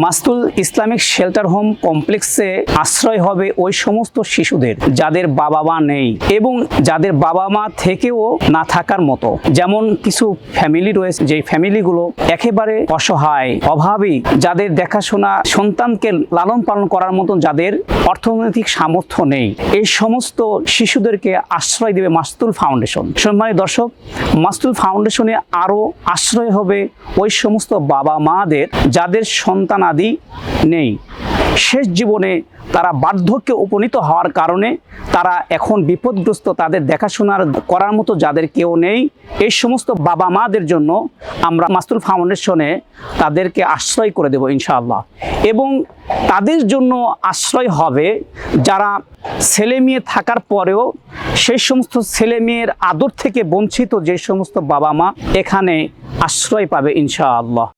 মাস্তুল Islamic shelter home কমপ্লেক্সে আশ্রয় হবে ওই সমস্ত শিশুদের, যাদের বাবা মা নেই এবং যাদের বাবা মা থেকেও না থাকার মতো। যেমন কিছু ফ্যামিলি রয়েছে যে ফ্যামিলিগুলো একেবারে অসহায়, অভাবী, যাদের দেখাশোনা সন্তানকে লালন পালন করার মতন যাদের অর্থনৈতিক সামর্থ্য নেই। এই সমস্ত শিশুদেরকে আশ্রয় দেবে মাস্তুল ফাউন্ডেশন। সম্মানিত দর্শক, মাস্তুল ফাউন্ডেশনে আরও আশ্রয় হবে ওই সমস্ত বাবা মাদের যাদের সন্তানাদি নেই। শেষ জীবনে তারা বার্ধক্যে উপনীত হওয়ার কারণে তারা এখন বিপদগ্রস্ত তাদের দেখাশোনার করার মতো যাদের কেউ নেই, এই সমস্ত বাবা মাদের জন্য আমরা মাস্তুল ফাউন্ডেশনে তাদেরকে আশ্রয় করে দেব ইনশাআল্লাহ। এবং তাদের জন্য আশ্রয় হবে যারা ছেলে মেয়ে থাকার পরেও সেই সমস্ত ছেলে মেয়ের আদর থেকে বঞ্চিত যে সমস্ত বাবা মা এখানে আশ্রয় পাবে ইনশাআল্লাহ।